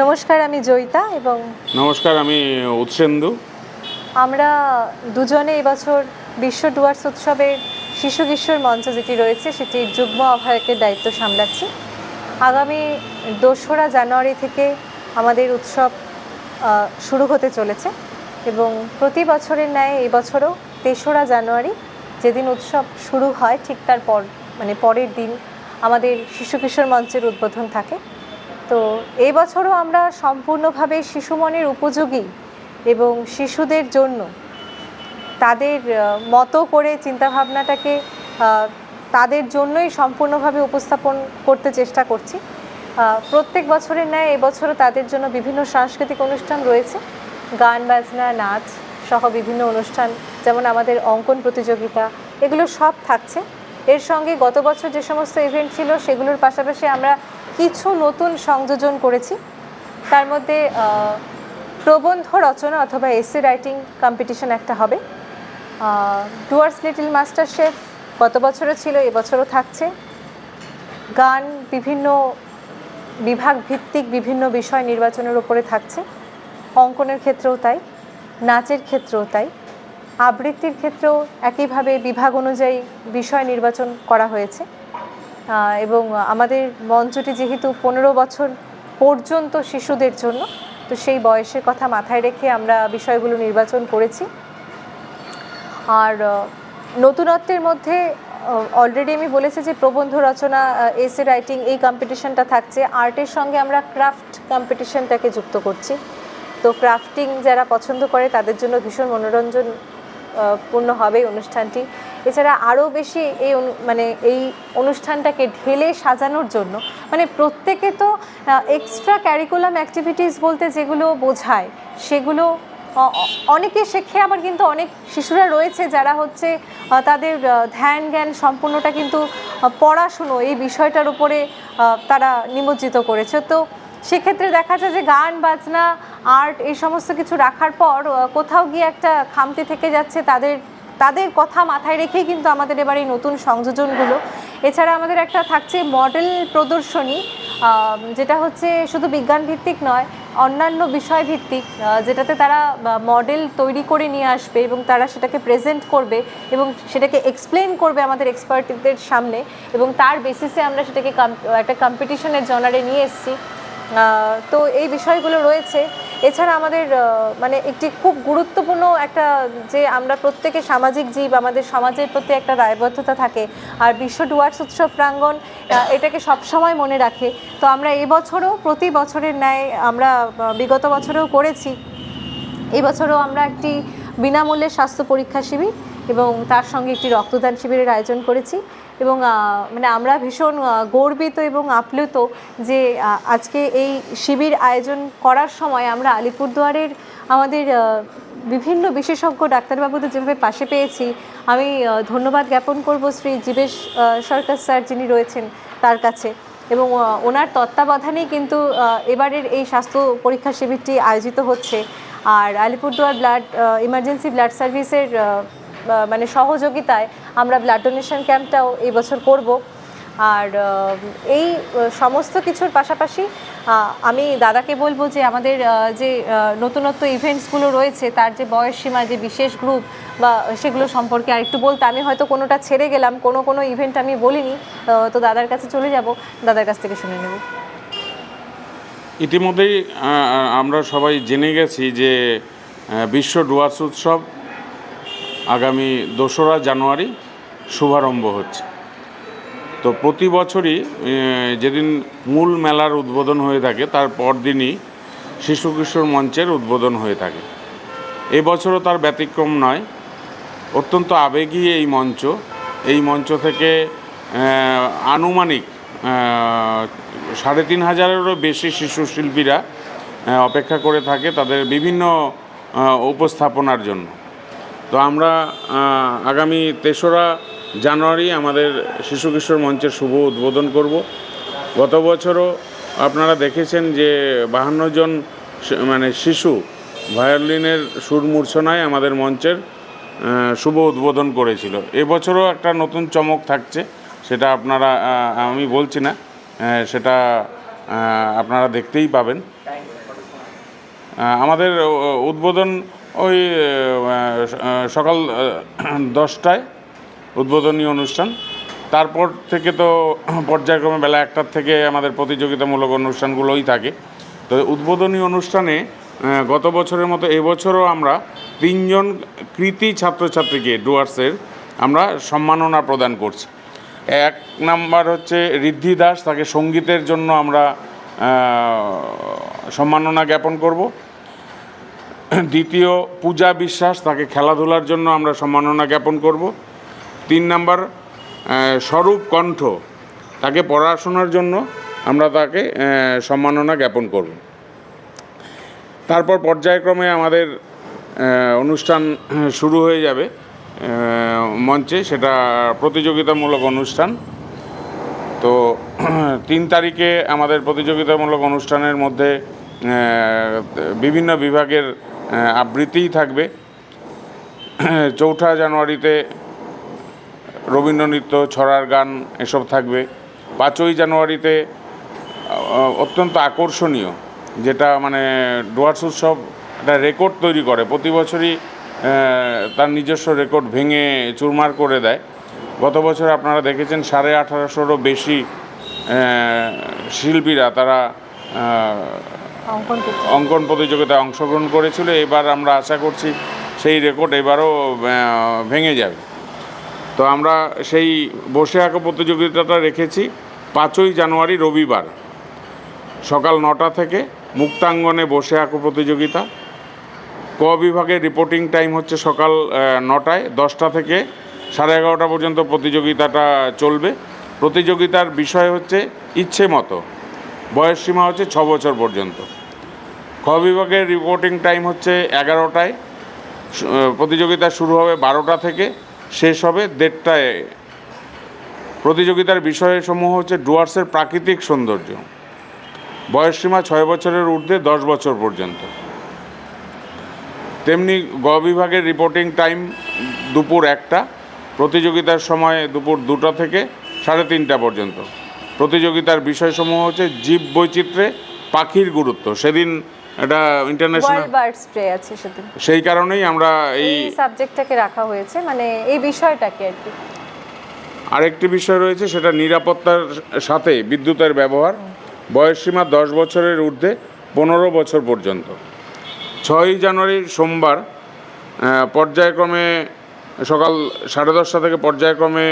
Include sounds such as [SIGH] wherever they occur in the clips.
নমস্কার আমি জয়িতা এবং নমস্কার আমি উৎসেন্দু। আমরা দুজনে এবছর বিশ্ব ডুয়ার্স উৎসবের শিশু কিশোর মঞ্চ যেটি রয়েছে সেটির যুগ্ম আহ্বায়কের দায়িত্ব সামলাচ্ছি। আগামী দোসরা জানুয়ারি থেকে আমাদের উৎসব শুরু হতে চলেছে এবং প্রতি বছরের ন্যায় এবছরও তেসরা জানুয়ারি যেদিন উৎসব শুরু হয় ঠিক তার পর মানে পরের দিন আমাদের শিশু কিশোর মঞ্চের উদ্বোধন থাকে। তো এই বছরও আমরা সম্পূর্ণভাবে শিশু মনের উপযোগী এবং শিশুদের জন্য তাদের মতো করে চিন্তাভাবনাটাকে তাদের জন্যই সম্পূর্ণভাবে উপস্থাপন করতে চেষ্টা করছি। প্রত্যেক বছরের ন্যায় এবছরও তাদের জন্য বিভিন্ন সাংস্কৃতিক অনুষ্ঠান রয়েছে। গান, বাজনা, নাচ সহ বিভিন্ন অনুষ্ঠান, যেমন আমাদের অঙ্কন প্রতিযোগিতা, এগুলো সব থাকছে। এর সঙ্গে গত বছর যে সমস্ত ইভেন্ট ছিল, সেগুলোর পাশাপাশি আমরা কিছু নতুন সংযোজন করেছি। তার মধ্যে প্রবন্ধ রচনা অথবা এসি রাইটিং কম্পিটিশন একটা হবে। ডুয়ার্স লিটিল মাস্টার শেফ গত বছরও ছিল, এবছরও থাকছে। গান বিভিন্ন বিভাগ ভিত্তিক বিভিন্ন বিষয় নির্বাচনের উপরে থাকছে। অঙ্কনের ক্ষেত্রেও তাই, নাচের ক্ষেত্রেও তাই। আবৃত্তির ক্ষেত্রেও একইভাবে বিভাগ অনুযায়ী বিষয় নির্বাচন করা হয়েছে। এবং আমাদের মঞ্চটি যেহেতু পনেরো বছর পর্যন্ত শিশুদের জন্য, তো সেই বয়সের কথা মাথায় রেখে আমরা বিষয়গুলো নির্বাচন করেছি। আর নতুনত্বের মধ্যে অলরেডি আমি বলেছি যে প্রবন্ধ রচনা এসে রাইটিং এই কম্পিটিশনটা থাকছে। আর্টের সঙ্গে আমরা ক্রাফট কম্পিটিশনটাকে যুক্ত করছি। তো ক্রাফটিং যারা পছন্দ করে, তাদের জন্য ভীষণ মনোরঞ্জন পূর্ণ হবে অনুষ্ঠানটি। এছাড়া আরও বেশি এই মানে এই অনুষ্ঠানটাকে ঢেলে সাজানোর জন্য মানে প্রত্যেকে তো এক্সট্রা ক্যারিকুলাম অ্যাক্টিভিটিস বলতে যেগুলো বোঝায়, সেগুলো অনেকে শেখে, আবার কিন্তু অনেক শিশুরা রয়েছে যারা হচ্ছে তাদের ধ্যান জ্ঞান সম্পূর্ণটা কিন্তু পড়াশুনো, এই বিষয়টার উপরে তারা নিমজ্জিত করেছে। তো সেক্ষেত্রে দেখা যায় যে গান, বাজনা আর্ট এই সমস্ত কিছু রাখার পর কোথাও গিয়ে একটা খামতি থেকে যাচ্ছে তাদের তাদের কথা মাথায় রেখেই কিন্তু আমাদের এবার এই নতুন সংযোজনগুলো। এছাড়া আমাদের একটা থাকছে মডেল প্রদর্শনী যেটা হচ্ছে শুধু বিজ্ঞান ভিত্তিক নয়, অন্যান্য বিষয় ভিত্তিক যেটাতে তারা মডেল তৈরি করে নিয়ে আসবে এবং তারা সেটাকে প্রেজেন্ট করবে এবং সেটাকে এক্সপ্লেন করবে আমাদের এক্সপার্টদের সামনে এবং তার বেসিসে আমরা সেটাকে একটা কম্পিটিশনের জনারে নিয়ে এসেছি। তো এই বিষয়গুলো রয়েছে। এছাড়া আমাদের মানে একটি খুব গুরুত্বপূর্ণ একটা যে আমরা প্রত্যেকে সামাজিক জীব, আমাদের সমাজের প্রতি একটা দায়বদ্ধতা থাকে। আর বিশ্ব ডুয়ার্স উৎসব প্রাঙ্গণ এটাকে সবসময় মনে রাখে। তো আমরা এবছরও, প্রতি বছরের ন্যায় আমরা বিগত বছরেও করেছি। এবছরও আমরা একটি বিনামূল্যে স্বাস্থ্য পরীক্ষা শিবির এবং তার সঙ্গে একটি রক্তদান শিবিরের আয়োজন করেছি। এবং মানে আমরা ভীষণ গর্বিত এবং আপ্লুত যে আজকে এই শিবির আয়োজন করার সময় আমরা আলিপুরদুয়ারের আমাদের বিভিন্ন বিশেষজ্ঞ ডাক্তারবাবুদের যেভাবে পাশে পেয়েছি। আমি ধন্যবাদ জ্ঞাপন করব শ্রী জীবেশ সরকার স্যার যিনি রয়েছেন তার কাছে। এবং ওনার তত্ত্বাবধানেই কিন্তু এবারের এই স্বাস্থ্য পরীক্ষা শিবিরটি আয়োজিত হচ্ছে। আর আলিপুরদুয়ার ব্লাড ইমার্জেন্সি ব্লাড সার্ভিসের মানে সহযোগিতায় আমরা ব্লাড ডোনেশন ক্যাম্পটাও এবছর বছর করব। আর এই সমস্ত কিছুর পাশাপাশি আমি দাদাকে বলব যে আমাদের যে নতুনত্ব ইভেন্টসগুলো রয়েছে, তার যে বয়স সীমা, যে বিশেষ গ্রুপ বা সেগুলো সম্পর্কে আরেকটু বলতে, আমি হয়তো কোনোটা ছেড়ে গেলাম, কোনো কোনো ইভেন্ট আমি বলিনি, তো দাদার কাছে চলে যাব, দাদার কাছ থেকে শুনে নেব। ইতিমধ্যেই আমরা সবাই জেনে গেছি যে বিশ্ব ডুয়ার্স উৎসব আগামী দোসরা জানুয়ারি শুভারম্ভ হচ্ছে। তো প্রতি বছরই যেদিন মূল মেলার উদ্বোধন হয়ে থাকে, তার পরদিনই শিশু কিশোর মঞ্চের উদ্বোধন হয়ে থাকে। এবছরও তার ব্যতিক্রম নয়, অত্যন্ত আবেগী এই মঞ্চ। এই মঞ্চ থেকে আনুমানিক সাড়ে তিন হাজারেরও বেশি শিশু শিল্পীরা অপেক্ষা করে থাকে তাদের বিভিন্ন উপস্থাপনার জন্য। তো আমরা আগামী তেসরা জানুয়ারি আমাদের শিশু কিশোর মঞ্চের শুভ উদ্বোধন করব। গত বছরও আপনারা দেখেছেন যে বাহান্ন জন মানে শিশু ভায়োলিনের সুর মূর্ছনায় আমাদের মঞ্চের শুভ উদ্বোধন করেছিল। এবছরও একটা নতুন চমক থাকছে, সেটা আপনারা আমি বলছি না সেটা আপনারা দেখতেই পাবেন। আমাদের উদ্বোধন ওই সকাল দশটায় উদ্বোধনী অনুষ্ঠান। তারপর থেকে তো পর্যায়ক্রমে বেলা একটার থেকে আমাদের প্রতিযোগিতামূলক অনুষ্ঠানগুলোই থাকে। তো উদ্বোধনী অনুষ্ঠানে গত বছরের মতো এবছরও আমরা তিনজন কৃতি ছাত্রছাত্রীকে, ডুয়ার্সের, আমরা সম্মাননা প্রদান করছি। এক নাম্বার হচ্ছে ঋদ্ধি দাস, তাকে সঙ্গীতের জন্য আমরা সম্মাননা জ্ঞাপন করব। দ্বিতীয় পূজা বিশ্বাস, তাকে খেলাধুলার জন্য আমরা সম্মাননা জ্ঞাপন করব। তিন নাম্বার স্বরূপ কণ্ঠ, তাকে পড়াশোনার জন্য আমরা তাকে সম্মাননা জ্ঞাপন করব। তারপর পর্যায়ক্রমে আমাদের অনুষ্ঠান শুরু হয়ে যাবে মঞ্চে, সেটা প্রতিযোগিতামূলক অনুষ্ঠান। তো, [CLEARS THROAT] তিন তারিখে আমাদের প্রতিযোগিতামূলক অনুষ্ঠানের মধ্যে বিভিন্ন বিভাগের আবৃত্তিই থাকবে। চৌঠা জানুয়ারিতে রবীন্দ্র নৃত্য ছড়ার গান এসব থাকবে। পাঁচই জানুয়ারিতে অত্যন্ত আকর্ষণীয়, যেটা মানে ডুয়ার্স উৎসব একটা রেকর্ড তৈরি করে। প্রতি বছরই তার নিজস্ব রেকর্ড ভেঙে চুরমার করে দেয়। গত বছর আপনারা দেখেছেন সাড়ে আঠারোশোরও বেশি শিল্পীরা তারা অঙ্কন প্রতিযোগিতায়। অংশগ্রহণ করেছিল, এবার আমরা আশা করছি সেই রেকর্ড এবারও ভেঙে যাবে। তো আমরা সেই বসে আঁকো প্রতিযোগিতাটা রেখেছি পাঁচই জানুয়ারি, রবিবার। সকাল নটা থেকে মুক্তাঙ্গনে বসে আঁকো প্রতিযোগিতা। ক বিভাগের রিপোর্টিং টাইম হচ্ছে সকাল নটায়, দশটা থেকে সাড়ে এগারোটা পর্যন্ত প্রতিযোগিতাটা চলবে। প্রতিযোগিতার বিষয় হচ্ছে ইচ্ছে মতো। বয়স সীমা হচ্ছে ছ বছর পর্যন্ত। খ বিভাগের রিপোর্টিং টাইম হচ্ছে এগারোটায়। প্রতিযোগিতা শুরু হবে বারোটা থেকে। শেষ হবে দেড়টায়। প্রতিযোগিতার বিষয়সমূহ হচ্ছে ডুয়ার্সের প্রাকৃতিক সৌন্দর্য। বয়সসীমা ছয় বছরের ঊর্ধ্বে দশ বছর পর্যন্ত। তেমনি গ বিভাগের রিপোর্টিং টাইম দুপুর একটা। প্রতিযোগিতার সময় দুপুর দুটো থেকে সাড়ে তিনটা পর্যন্ত। প্রতিযোগিতার বিষয়সমূহ হচ্ছে জীব বৈচিত্র্যে পাখির গুরুত্ব। সেদিন এটা ইন্টারন্যাশনাল ওয়ার্ল্ড বার্ড স্প্রে আছে সেদিন। সেই কারণেই আমরা এই এই সাবজেক্টটাকে রাখা হয়েছে মানে এই বিষয়টাকে আর কি। আরেকটি বিষয় রয়েছে সেটা নিরাপত্তার সাথে বিদ্যুতের ব্যবহার। বয়সসীমা দশ বছরের ঊর্ধ্বে পনেরো বছর পর্যন্ত। ছয়ই জানুয়ারি সোমবার পর্যায়ক্রমে সকাল সাড়ে দশটা থেকে পর্যায়ক্রমে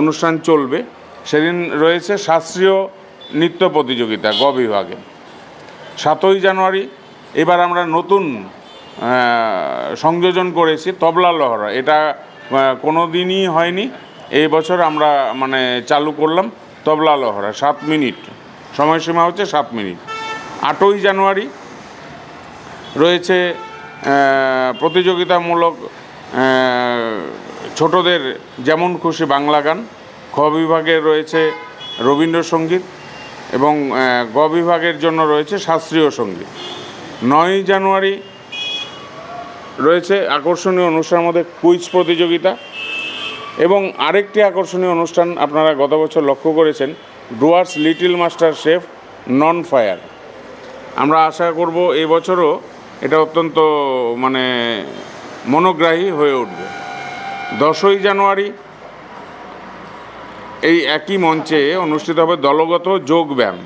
অনুষ্ঠান চলবে। সেদিন রয়েছে শাস্ত্রীয় নৃত্য প্রতিযোগিতা গ বিভাগে। সাতই জানুয়ারি, এবার আমরা নতুন সংযোজন করেছি তবলা লহরা। এটা কোনো দিনই হয়নি। এই বছর আমরা মানে চালু করলাম তবলা লহরা, সাত মিনিট। সময়সীমা হচ্ছে সাত মিনিট। আটই জানুয়ারি রয়েছে প্রতিযোগিতামূলক ছোটদের যেমন খুশি বাংলা গান খ বিভাগে রয়েছে রবীন্দ্রসঙ্গীত এবং গ বিভাগের জন্য রয়েছে শাস্ত্রীয় সংগীত। নয়ই জানুয়ারি রয়েছে আকর্ষণীয় অনুষ্ঠানের মধ্যে কুইজ প্রতিযোগিতা এবং আরেকটি আকর্ষণীয় অনুষ্ঠান আপনারা গত বছর লক্ষ্য করেছেন, Dooars little master chef non fire. আমরা আশা করব এই বছরও এটা অত্যন্ত মানে মনোগ্রাহী হয়ে উঠবে। দশই জানুয়ারি এই একই মঞ্চে অনুষ্ঠিত হবে দলগত যোগ ব্যায়াম।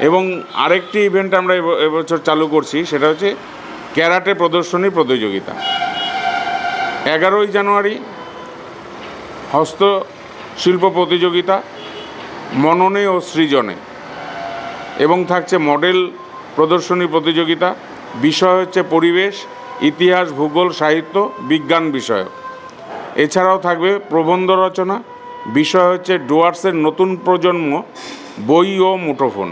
এবং আরেকটি ইভেন্ট আমরা এব- এবছর চালু করছি, সেটা হচ্ছে ক্যারাটে প্রদর্শনী প্রতিযোগিতা। এগারোই জানুয়ারি হস্তশিল্প প্রতিযোগিতা, মননে ও সৃজনে। এবং থাকছে মডেল প্রদর্শনী প্রতিযোগিতা, বিষয় হচ্ছে পরিবেশ, ইতিহাস, ভূগোল, সাহিত্য, বিজ্ঞান বিষয়ক। এছাড়াও থাকবে প্রবন্ধ রচনা বিষয় হচ্ছে ডুয়ার্সের নতুন প্রজন্ম বই ও মুঠোফোন।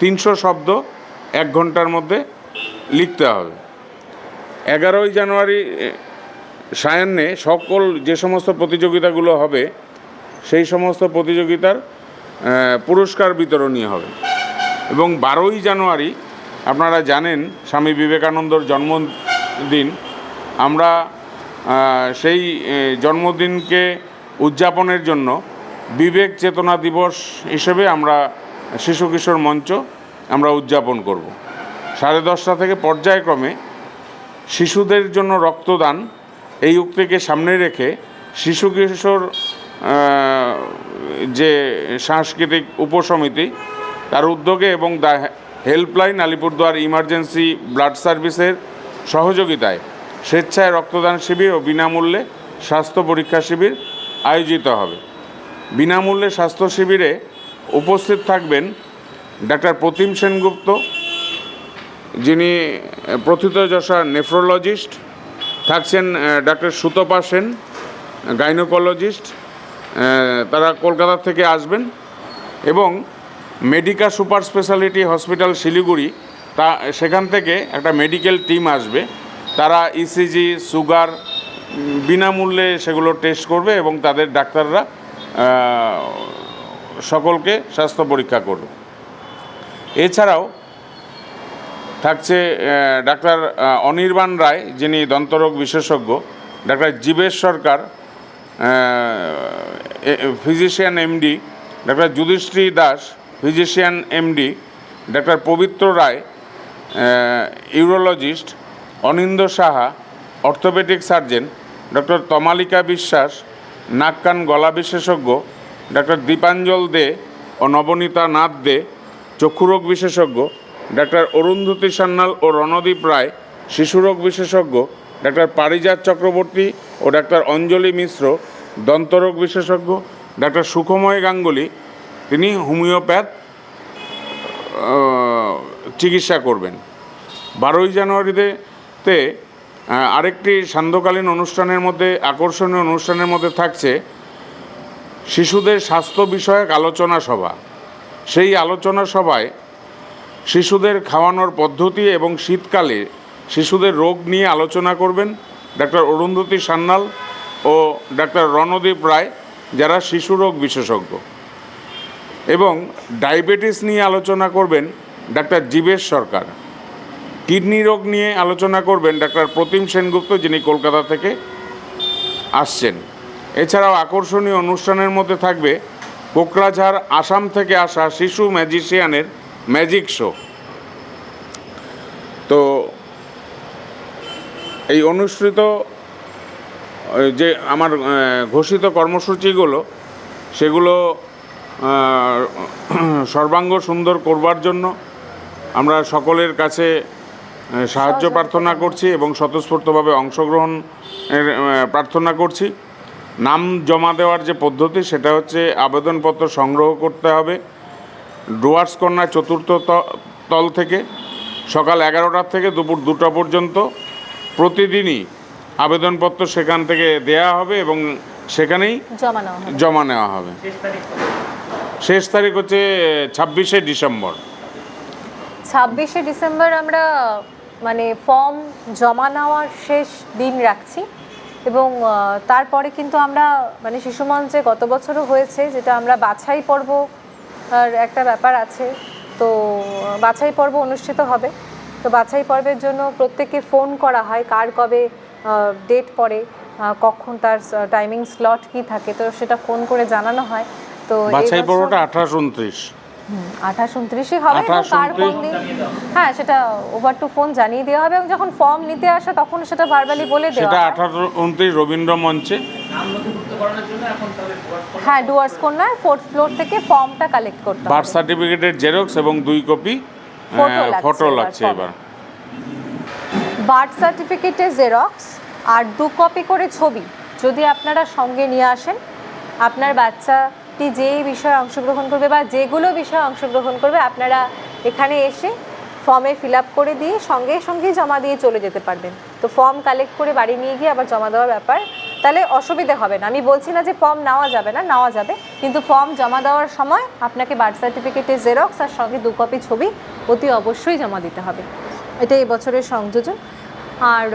তিনশো শব্দ এক ঘণ্টার মধ্যে লিখতে হবে। এগারোই জানুয়ারি সায়ান্নে সকল যে সমস্ত প্রতিযোগিতাগুলো হবে, সেই সমস্ত প্রতিযোগিতার পুরস্কার বিতরণী হবে। এবং বারোই জানুয়ারি, আপনারা জানেন, স্বামী বিবেকানন্দর জন্মদিন, আমরা সেই জন্মদিনকে উদযাপনের জন্য বিবেক চেতনা দিবস হিসেবে আমরা শিশু কিশোর মঞ্চ আমরা উদযাপন করব। সাড়ে দশটা থেকে পর্যায়ক্রমে শিশুদের জন্য রক্তদান এই উক্তিকে সামনে রেখে শিশু কিশোর যে সাংস্কৃতিক উপসমিতি, তার উদ্যোগে এবং the helpline Alipurduar emergency blood সার্ভিসের সহযোগিতায় স্বেচ্ছায় রক্তদান শিবির ও বিনামূল্যে স্বাস্থ্য পরীক্ষা শিবির আয়োজিত হবে। বিনামূল্যে স্বাস্থ্য শিবিরে উপস্থিত থাকবেন ডাক্তার প্রতিম সেনগুপ্ত, যিনি প্রথিতযশা নেফ্রোলজিস্ট, থাকছেন ডাক্তার সুতপা সেন, গাইনোকোলজিস্ট তারা কলকাতা থেকে আসবেন এবং Medica super speciality hospital Siliguri, তা, সেখান থেকে একটা মেডিকেল টিম আসবে। তারা ইসিজি সুগার বিনামূল্যে সেগুলো টেস্ট করবে এবং তাদের ডাক্তাররা সকলকে স্বাস্থ্য পরীক্ষা করবে। এছাড়াও থাকছে ডাক্তার অনির্বাণ রায়, যিনি দন্তরোগ বিশেষজ্ঞ, doctor Jibesh Sarkar physician MD doctor Yudhishree Das, physician MD doctor Pabitra Roy urologist Anindya Saha, orthopaedic surgeon, doctor Tamalika Biswas নাক কান গলা বিশেষজ্ঞ ডাক্তার দীপাঞ্জল দে ও নবনীতা নাথ দে চক্ষুরোগ বিশেষজ্ঞ ডাক্তার অরুন্ধতী সান্যাল ও রণদীপ রায় শিশুরোগ বিশেষজ্ঞ ডাক্তার পারিজাত চক্রবর্তী ও ডাক্তার অঞ্জলি মিশ্র দন্তরোগ বিশেষজ্ঞ ডাক্তার সুখময় গাঙ্গুলি, তিনি হোমিওপ্যাথ চিকিৎসা করবেন। বারোই জানুয়ারিতে তে আরেকটি সান্ধ্যকালীন অনুষ্ঠানের মধ্যে, আকর্ষণীয় অনুষ্ঠানের মধ্যে থাকছে শিশুদের স্বাস্থ্য বিষয়ক আলোচনা সভা। সেই আলোচনা সভায় শিশুদের খাওয়ানোর পদ্ধতি এবং শীতকালে শিশুদের রোগ নিয়ে আলোচনা করবেন ডাক্তার অরুন্ধতী সান্যাল ও ডাক্তার রণদীপ রায়, যারা শিশু রোগ বিশেষজ্ঞ। এবং ডায়াবেটিস নিয়ে আলোচনা করবেন ডাক্তার জীবেশ সরকার। কিডনি রোগ নিয়ে আলোচনা করবেন ডাক্তার প্রতিম সেনগুপ্ত, যিনি কলকাতা থেকে আসছেন। এছাড়াও আকর্ষণীয় অনুষ্ঠানের মধ্যে থাকবে কোকরাঝাড়, আসাম থেকে আসা শিশু ম্যাজিশিয়ানের ম্যাজিক শো। তো এই অনুষ্ঠিত যে আমার ঘোষিত কর্মসূচিগুলো, সেগুলো সর্বাঙ্গ সুন্দর করবার জন্য আমরা সকলের কাছে সাহায্য প্রার্থনা করছি এবং স্বতঃস্ফূর্তভাবে অংশগ্রহণের আহ, প্রার্থনা করছি। নাম জমা দেওয়ার যে পদ্ধতি সেটা হচ্ছে আবেদনপত্র সংগ্রহ করতে হবে। ডুয়ার্স কন্যা চতুর্থ ত- তল থেকে সকাল এগারোটার থেকে দুপুর দুটো পর্যন্ত প্রতিদিনই আবেদনপত্র সেখান থেকে দেয়া হবে এবং সেখানেই জমা নেওয়া হবে। জমা নেওয়া হবে। শেষ তারিখ হচ্ছে ছাব্বিশে ডিসেম্বর। ছাব্বিশে ডিসেম্বর আমরা মানে ফর্ম জমা নেওয়ার শেষ দিন রাখছি এবং তারপরে কিন্তু আমরা মানে শিশু মঞ্চে গত বছরও হয়েছে যেটা আমরা বাছাই পর্ব আর একটা ব্যাপার আছে তো বাছাই পর্ব অনুষ্ঠিত হবে। তো বাছাই পর্বের জন্য প্রত্যেককে ফোন করা হয় কার কবে ডেট পড়ে কখন তার টাইমিং স্লট কি থাকে তো সেটা ফোন করে জানানো হয়। তো বাছাই পর্বটা আঠাশ উনত্রিশ। আঠাশ উনত্রিশই হবে এবং 28, কার কোন দিন হ্যাঁ সেটা ওভার টু ফোন জানিয়ে দেওয়া হবে এবং যখন ফর্ম নিতে আসে তখন সেটা ভার্বালি বলে দেওয়া সেটা হয়। আঠারো উনত্রিশ রবীন্দ্র মঞ্চে। নাম নথিভুক্ত করানোর জন্য এখন তাহলে ডুয়ার্স হ্যাঁ ফোর্থ ফ্লোর থেকে ফর্মটা কালেক্ট করতে বার্থ সার্টিফিকেটের জেরক্স এবং দুই কপি ফটো এবার লাগছে এবার। বার্থ সার্টিফিকেটের জেরক্স আর দু কপি করে ছবি যদি আপনারা সঙ্গে নিয়ে আসেন আপনার বাচ্চাটি যেই বিষয়ে অংশগ্রহণ করবে বা যেগুলো বিষয়ে অংশগ্রহণ করবে, আপনারা এখানে এসে ফর্মে ফিল করে দিয়ে সঙ্গে সঙ্গেই জমা দিয়ে চলে যেতে পারবেন। তো ফর্ম কালেক্ট করে বাড়ি নিয়ে গিয়ে আবার জমা দেওয়ার ব্যাপার, তাহলে অসুবিধে হবে না। আমি বলছি না যে ফর্ম নেওয়া যাবে না, নেওয়া যাবে, কিন্তু ফর্ম জমা দেওয়ার সময় আপনাকে বার্থ সার্টিফিকেটের জেরক্স আর সঙ্গে দু কপি ছবি অতি অবশ্যই জমা দিতে হবে। এটা এই বছরের সংযোজন। আর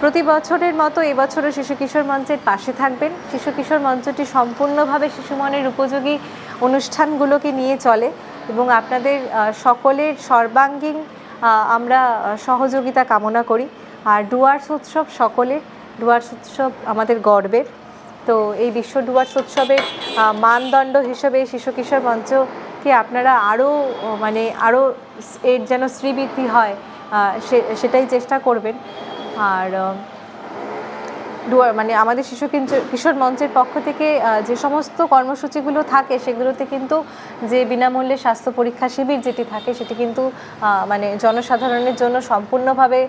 প্রতি বছরের মতো এবছরও শিশু কিশোর মঞ্চের পাশে থাকবেন। শিশু কিশোর মঞ্চটি সম্পূর্ণভাবে শিশু মনের উপযোগী অনুষ্ঠানগুলোকে নিয়ে চলে এবং আপনাদের সকলের সর্বাঙ্গীন আমরা সহযোগিতা কামনা করি। আর ডুয়ার্স উৎসব সকলের, ডুয়ার্স উৎসব আমাদের গর্বের। তো এই বিশ্ব ডুয়ার্স উৎসবের মানদণ্ড হিসেবে শিশু কিশোর মঞ্চ থেকে আপনারা আরও মানে আরও এর যেন শ্রীবৃদ্ধি হয় সেটাই চেষ্টা করবেন। আর ডুয়ার মানে আমাদের শিশু কিশোর মঞ্চের পক্ষ থেকে যে সমস্ত কর্মসূচিগুলো থাকে, সেগুলোতে কিন্তু যে বিনামূল্যে স্বাস্থ্য পরীক্ষা শিবির যেটি থাকে, সেটি কিন্তু মানে জনসাধারণের জন্য সম্পূর্ণভাবে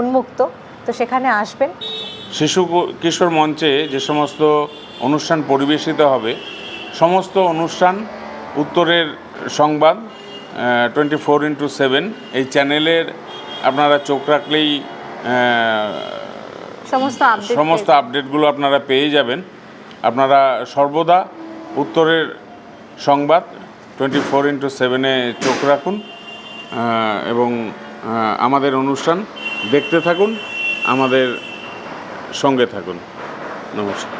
উন্মুক্ত। তো সেখানে আসবেন। শিশু কিশোর মঞ্চে যে সমস্ত অনুষ্ঠান পরিবেশিত হবে, সমস্ত অনুষ্ঠান উত্তরের সংবাদ টোয়েন্টি ফোর ইন্টু সেভেন এই চ্যানেলের আপনারা চোখ রাখলেই সমস্ত আপডেটগুলো আপনারা পেয়ে যাবেন। আপনারা সর্বদা উত্তরের সংবাদ টোয়েন্টি ফোর ইন্টু সেভেনে চোখ রাখুন এবং আমাদের অনুষ্ঠান দেখতে থাকুন আমাদের সঙ্গে থাকুন। নমস্কার।